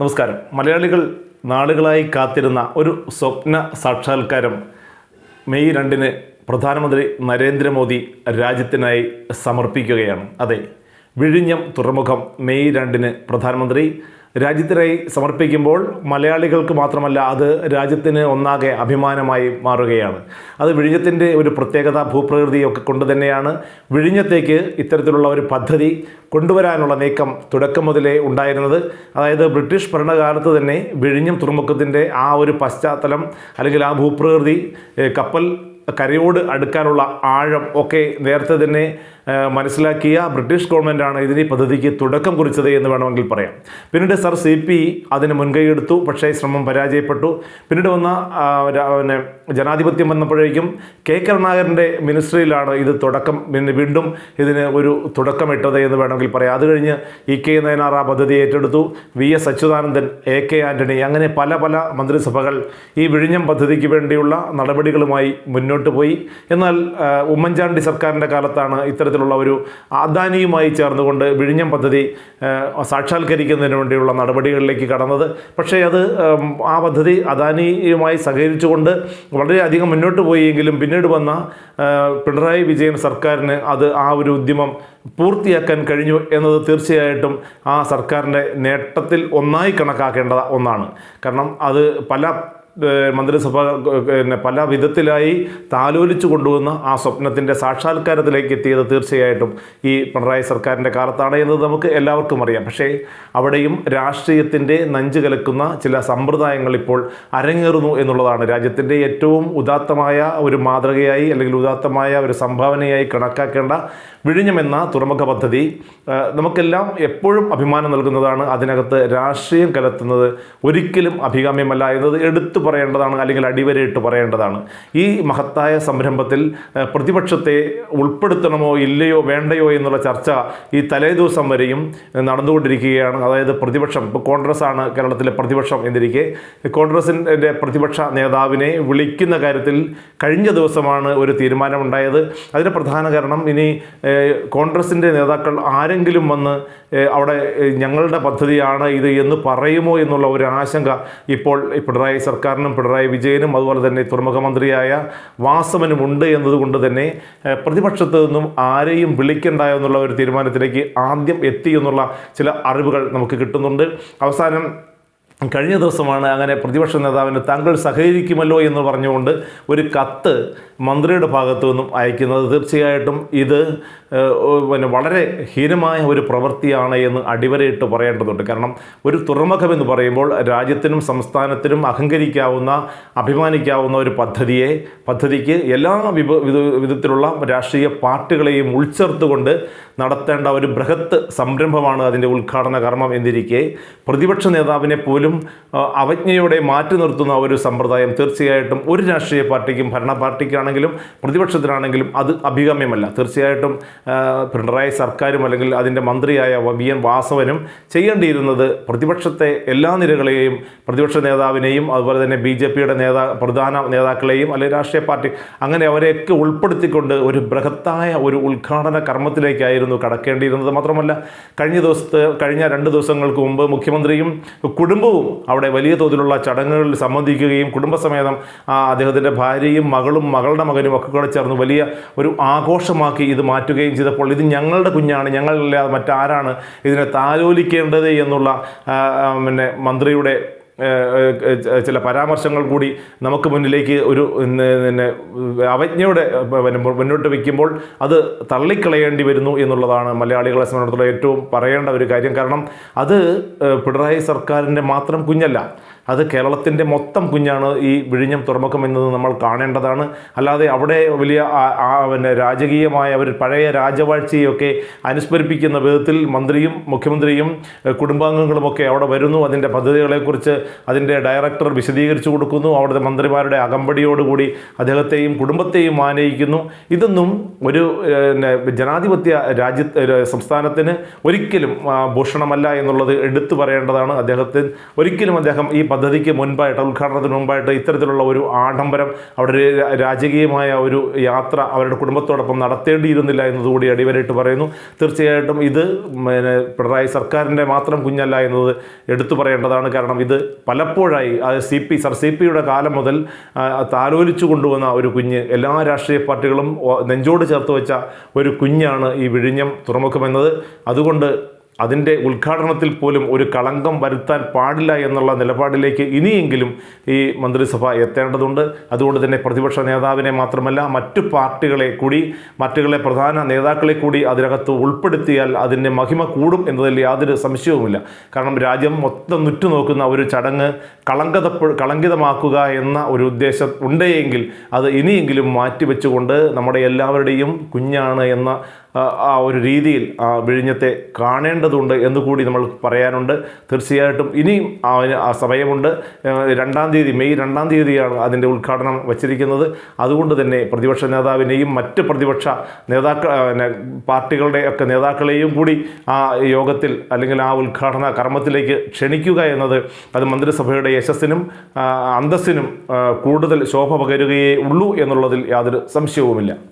നമസ്കാരം. മലയാളികൾ നാളുകളായി കാത്തിരുന്ന ഒരു സ്വപ്ന സാക്ഷാത്കാരം മെയ് രണ്ടിന് പ്രധാനമന്ത്രി നരേന്ദ്രമോദി രാജ്യത്തിനായി സമർപ്പിക്കുകയാണ്. അതെ വിഴിഞ്ഞം തുറമുഖം മെയ് രണ്ടിന് പ്രധാനമന്ത്രി രാജ്യത്തിനായി സമർപ്പിക്കുമ്പോൾ മലയാളികൾക്ക് മാത്രമല്ല അത് രാജ്യത്തിന് ഒന്നാകെ അഭിമാനമായി മാറുകയാണ്. അത് വിഴിഞ്ഞത്തിന്റെ ഒരു പ്രത്യേകത ഭൂപ്രകൃതിയൊക്കെ കൊണ്ട് തന്നെയാണ് വിഴിഞ്ഞത്തേക്ക് ഇത്തരത്തിലുള്ള ഒരു പദ്ധതി കൊണ്ടുവരാനുള്ള നീക്കം തുടക്കം മുതലേ ഉണ്ടായിരുന്നത്. അതായത് ബ്രിട്ടീഷ് ഭരണകാലത്ത് തന്നെ വിഴിഞ്ഞം തുറമുഖത്തിന്റെ ആ ഒരു പശ്ചാത്തലം അല്ലെങ്കിൽ ആ ഭൂപ്രകൃതി കപ്പൽ കരയോട് അടുക്കാനുള്ള ആഴം ഒക്കെ നേരത്തെ തന്നെ മനസ്സിലാക്കിയ ബ്രിട്ടീഷ് ഗവൺമെന്റാണ് ഇതിന് ഈ പദ്ധതിക്ക് തുടക്കം കുറിച്ചത് എന്ന് വേണമെങ്കിൽ പറയാം. പിന്നീട് സർ സി പി അതിന് മുൻകൈയെടുത്തു പക്ഷേ ശ്രമം പരാജയപ്പെട്ടു. പിന്നീട് വന്ന പിന്നെ ജനാധിപത്യം വന്നപ്പോഴേക്കും കെ. കരുണാകരന്റെ മിനിസ്ട്രിയിലാണ് ഇത് തുടക്കം പിന്നെ വീണ്ടും ഇതിന് ഒരു തുടക്കമിട്ടത് എന്ന് വേണമെങ്കിൽ പറയാം. അത് കഴിഞ്ഞ് ഇ കെ നയനാർ ആ പദ്ധതി ഏറ്റെടുത്തു. V S Achuthanandan A K Antony അങ്ങനെ പല പല മന്ത്രിസഭകൾ ഈ വിഴിഞ്ഞം പദ്ധതിക്ക് വേണ്ടിയുള്ള നടപടികളുമായി മുന്നോട്ട് പോയി. എന്നാൽ ഉമ്മൻചാണ്ടി സർക്കാരിന്റെ കാലത്താണ് ഇത്തരത്തിലുള്ള ഒരു ആദാനിയുമായി ചേർന്നുകൊണ്ട് വിഴിഞ്ഞം പദ്ധതി സാക്ഷാത്കരിക്കുന്നതിന് വേണ്ടിയുള്ള നടപടികളിലേക്ക് കടന്നത്. പക്ഷേ അത് ആ പദ്ധതി അദാനിയുമായി സഹകരിച്ചുകൊണ്ട് വളരെയധികം മുന്നോട്ട് പോയെങ്കിലും പിന്നീട് വന്ന പിണറായി വിജയൻ സർക്കാരിന് അത് ആ ഒരു ഉദ്യമം പൂർത്തിയാക്കാൻ കഴിഞ്ഞു എന്നത് തീർച്ചയായിട്ടും ആ സർക്കാരിന്റെ നേട്ടത്തിൽ ഒന്നായി കണക്കാക്കേണ്ട ഒന്നാണ്. കാരണം അത് പല മന്ത്രിസഭ പിന്നെ പല വിധത്തിലായി താലോലിച്ചു കൊണ്ടുവന്ന ആ സ്വപ്നത്തിന്റെ സാക്ഷാത്കാരത്തിലേക്ക് എത്തിയത് തീർച്ചയായിട്ടും ഈ പിണറായി സർക്കാരിന്റെ കാലത്താണ് എന്ന് നമുക്ക് എല്ലാവർക്കും അറിയാം. പക്ഷേ അവിടെയും രാഷ്ട്രീയത്തിന്റെ നഞ്ച് കലക്കുന്ന ചില സമ്പ്രദായങ്ങൾ ഇപ്പോൾ അരങ്ങേറുന്നു എന്നുള്ളതാണ്. രാജ്യത്തിന്റെ ഏറ്റവും ഉദാത്തമായ ഒരു മാതൃകയായി അല്ലെങ്കിൽ ഉദാത്തമായ ഒരു സംഭാവനയായി കണക്കാക്കേണ്ട വിഴിഞ്ഞമെന്ന തുറമുഖ പദ്ധതി നമുക്കെല്ലാം എപ്പോഴും അഭിമാനം നൽകുന്നതാണ്. അതിനകത്ത് രാഷ്ട്രീയം കലർത്തുന്നത് ഒരിക്കലും അഭികാമ്യമല്ല എന്നത് എടുത്തു പറയേണ്ടതാണ് അല്ലെങ്കിൽ അടിവരയിട്ട് പറയേണ്ടതാണ്. ഈ മഹത്തായ സംരംഭത്തിൽ പ്രതിപക്ഷത്തെ ഉൾപ്പെടുത്തണമോ ഇല്ലയോ വേണ്ടയോ എന്നുള്ള ചർച്ച ഈ തലേ ദിവസം വരെയും നടന്നുകൊണ്ടിരിക്കുകയാണ്. അതായത് പ്രതിപക്ഷം ഇപ്പോൾ കോൺഗ്രസ്സാണ് കേരളത്തിലെ പ്രതിപക്ഷം എന്നിരിക്കെ. കോൺഗ്രസിന്റെ പ്രതിപക്ഷ നേതാവിനെ വിളിക്കുന്ന കാര്യത്തിൽ കഴിഞ്ഞ ദിവസമാണ് ഒരു തീരുമാനമുണ്ടായത്. അതിന് പ്രധാന കാരണം ഇനി കോൺഗ്രസിന്റെ നേതാക്കൾ ആരെങ്കിലും വന്ന് അവിടെ ഞങ്ങളുടെ പദ്ധതിയാണ് ഇത് എന്ന് പറയുമോ എന്നുള്ള ഒരു ആശങ്ക ഇപ്പോൾ പിണറായി പിണറായി സർക്കാരിനും പിണറായി വിജയനും അതുപോലെ തന്നെ തുറമുഖ മന്ത്രിയായ വാസവനും ഉണ്ട് എന്നതുകൊണ്ട് തന്നെ പ്രതിപക്ഷത്ത് നിന്നും ആരെയും വിളിക്കണ്ട എന്നുള്ള ഒരു തീരുമാനത്തിലേക്ക് ആദ്യം എത്തി എന്നുള്ള ചില അറിവുകൾ നമുക്ക് കിട്ടുന്നുണ്ട്. അവസാനം കഴിഞ്ഞ ദിവസമാണ് അങ്ങനെ പ്രതിപക്ഷ നേതാവിന് താങ്കൾ സഹകരിക്കുമല്ലോ എന്ന് പറഞ്ഞുകൊണ്ട് ഒരു കത്ത് മന്ത്രിയുടെ ഭാഗത്തു നിന്നും അയക്കുന്നത്. തീർച്ചയായിട്ടും ഇത് പിന്നെ വളരെ ഹീനമായ ഒരു പ്രവൃത്തിയാണ് എന്ന് അടിവരയിട്ട് പറയേണ്ടതുണ്ട്. കാരണം ഒരു തുറമുഖം എന്ന് പറയുമ്പോൾ രാജ്യത്തിനും സംസ്ഥാനത്തിനും അഹങ്കരിക്കാവുന്ന അഭിമാനിക്കാവുന്ന ഒരു പദ്ധതിയെ പദ്ധതിക്ക് എല്ലാ വിഭ വിധത്തിലുള്ള രാഷ്ട്രീയ പാർട്ടികളെയും ഉൾച്ചേർത്തുകൊണ്ട് നടത്തേണ്ട ഒരു ബൃഹത്ത് സംരംഭമാണ് അതിന്റെ ഉദ്ഘാടന കർമ്മം എന്നിരിക്കെ. പ്രതിപക്ഷ നേതാവിനെ പോലും ആ, അവജ്ഞയോടെ മാറ്റി നിർത്തുന്ന ഒരു സമ്പ്രദായം തീർച്ചയായിട്ടും ഒരു രാഷ്ട്രീയ പാർട്ടിക്കും ഭരണ പാർട്ടിക്കാണെങ്കിലും പ്രതിപക്ഷത്തിനാണെങ്കിലും അത് അഭികാമ്യമല്ല. തീർച്ചയായിട്ടും പിണറായി സർക്കാരും അല്ലെങ്കിൽ അതിന്റെ മന്ത്രിയായ വി എൻ. വാസവനും ചെയ്യേണ്ടിയിരുന്നത് പ്രതിപക്ഷത്തെ എല്ലാ നിരകളെയും പ്രതിപക്ഷ നേതാവിനെയും അതുപോലെ തന്നെ ബി ജെ പിയുടെ നേതാ പ്രധാന നേതാക്കളെയും അല്ലെങ്കിൽ രാഷ്ട്രീയ പാർട്ടി അങ്ങനെ അവരെയൊക്കെ ഉൾപ്പെടുത്തിക്കൊണ്ട് ഒരു ബൃഹത്തായ ഒരു ഉദ്ഘാടന കർമ്മത്തിലേക്കായിരുന്നു കടക്കേണ്ടിയിരുന്നത്. മാത്രമല്ല കഴിഞ്ഞ ദിവസത്തെ കഴിഞ്ഞ രണ്ട് ദിവസങ്ങൾക്ക് മുമ്പ് മുഖ്യമന്ത്രിയും കുടുംബവും അവിടെ വലിയ തോതിലുള്ള ചടങ്ങുകളിൽ സംബന്ധിക്കുകയും കുടുംബസമേതം അദ്ദേഹത്തിന്റെ ഭാര്യയും മകളും മകളുടെ മകനും ഒക്കെ കൂടെ ചേർന്ന് വലിയ ഒരു ആഘോഷമാക്കി ഇത് മാറ്റുകയും ചെയ്തപ്പോൾ ഇത് ഞങ്ങളുടെ കുഞ്ഞാണ് ഞങ്ങളില്ലാതെ മറ്റാരാണ് ഇതിനെ താലോലിക്കേണ്ടത് എന്നുള്ള പിന്നെ മന്ത്രിയുടെ ചില പരാമർശങ്ങൾ കൂടി നമുക്ക് മുന്നിലേക്ക് ഒരു പിന്നെ അവജ്ഞയുടെ മുന്നോട്ട് വയ്ക്കുമ്പോൾ അത് തള്ളിക്കളയേണ്ടി വരുന്നു എന്നുള്ളതാണ് മലയാളികളെ സംബന്ധിച്ചിടത്തോളം ഏറ്റവും പറയേണ്ട ഒരു കാര്യം. കാരണം അത് പിണറായി സർക്കാരിന്റെ മാത്രം കുഞ്ഞല്ല. അത് കേരളത്തിന്റെ മൊത്തം കുഞ്ഞാണ് ഈ വിഴിഞ്ഞം തുറമുഖം എന്നത് നമ്മൾ കാണേണ്ടതാണ്. അല്ലാതെ അവിടെ വലിയ പിന്നെ രാജകീയമായ ഒരു പഴയ രാജവാഴ്ചയൊക്കെ അനുസ്മരിപ്പിക്കുന്ന വിധത്തിൽ മന്ത്രിയും മുഖ്യമന്ത്രിയും കുടുംബാംഗങ്ങളുമൊക്കെ അവിടെ വരുന്നു. അതിന്റെ പദ്ധതികളെക്കുറിച്ച് അതിന്റെ ഡയറക്ടർ വിശദീകരിച്ചു കൊടുക്കുന്നു. അവിടുത്തെ മന്ത്രിമാരുടെ അകമ്പടിയോടുകൂടി അദ്ദേഹത്തെയും കുടുംബത്തെയും ആനയിക്കുന്നു. ഇതൊന്നും ഒരു ജനാധിപത്യ രാജ്യ സംസ്ഥാനത്തിന് ഒരിക്കലും ഭൂഷണമല്ല എന്നുള്ളത് എടുത്തു പറയേണ്ടതാണ് അദ്ദേഹത്തിന്. ഒരിക്കലും അദ്ദേഹം ഈ പദ്ധതിക്ക് മുൻപായിട്ട് ഉദ്ഘാടനത്തിന് മുമ്പായിട്ട് ഇത്തരത്തിലുള്ള ഒരു ആഡംബരം അവിടെ രാജകീയമായ ഒരു യാത്ര അവരുടെ കുടുംബത്തോടൊപ്പം നടത്തേണ്ടിയിരുന്നില്ല എന്നതുകൂടി അടിവരയിട്ട് പറയുന്നു. തീർച്ചയായിട്ടും ഇത് പിന്നെ പിണറായി സർക്കാരിന്റെ മാത്രം കുഞ്ഞല്ല എന്നത് എടുത്തു പറയേണ്ടതാണ്. കാരണം ഇത് പലപ്പോഴായി സി പി സർ സി പിയുടെ കാലം മുതൽ താലോലിച്ചു കൊണ്ടുവന്ന ഒരു കുഞ്ഞ് എല്ലാ രാഷ്ട്രീയ പാർട്ടികളും നെഞ്ചോട് ചേർത്ത് വെച്ച ഒരു കുഞ്ഞാണ് ഈ വിഴിഞ്ഞം തുറമുഖമെന്നത് അതുകൊണ്ട് അതിന്റെ ഉദ്ഘാടനത്തിൽ പോലും ഒരു കളങ്കം വരുത്താൻ പാടില്ല എന്നുള്ള നിലപാടിലേക്ക് ഇനിയെങ്കിലും ഈ മന്ത്രിസഭ എത്തേണ്ടതുണ്ട്. അതുകൊണ്ട് തന്നെ പ്രതിപക്ഷ നേതാവിനെ മാത്രമല്ല മറ്റു പാർട്ടികളെ കൂടി മറ്റുകളെ പ്രധാന നേതാക്കളെ കൂടി അതിനകത്ത് ഉൾപ്പെടുത്തിയാൽ അതിന്റെ മഹിമ കൂടും എന്നതിൽ യാതൊരു സംശയവുമില്ല. കാരണം രാജ്യം മൊത്തം നുറ്റുനോക്കുന്ന ഒരു ചടങ്ങ് കളങ്കത കളങ്കിതമാക്കുക എന്ന ഒരു ഉദ്ദേശം ഉണ്ടെങ്കിൽ അത് ഇനിയെങ്കിലും മാറ്റിവെച്ചുകൊണ്ട് നമ്മുടെ എല്ലാവരുടെയും കുഞ്ഞാണ് എന്ന ആ, ഒരു രീതിയിൽ ആ വിഴിഞ്ഞത്തെ കാണേണ്ടതുണ്ട് എന്ന് കൂടി നമ്മൾ പറയാനുണ്ട്. തീർച്ചയായിട്ടും ഇനിയും ആ സമയമുണ്ട്. രണ്ടാം തീയതി മെയ് രണ്ടാം തീയതിയാണ് അതിന്റെ ഉദ്ഘാടനം വച്ചിരിക്കുന്നത്. അതുകൊണ്ട് തന്നെ പ്രതിപക്ഷ നേതാവിനെയും മറ്റ് പ്രതിപക്ഷ നേതാക്കൾ പാർട്ടികളുടെ ഒക്കെ നേതാക്കളെയും കൂടി ആ യോഗത്തിൽ അല്ലെങ്കിൽ ആ ഉദ്ഘാടന കർമ്മത്തിലേക്ക് ക്ഷണിക്കുക എന്നത് അത് മന്ത്രിസഭയുടെ യശസ്സിനും അന്തസ്സിനും കൂടുതൽ ശോഭ പകരുകയേ ഉള്ളൂ എന്നുള്ളതിൽ യാതൊരു സംശയവുമില്ല.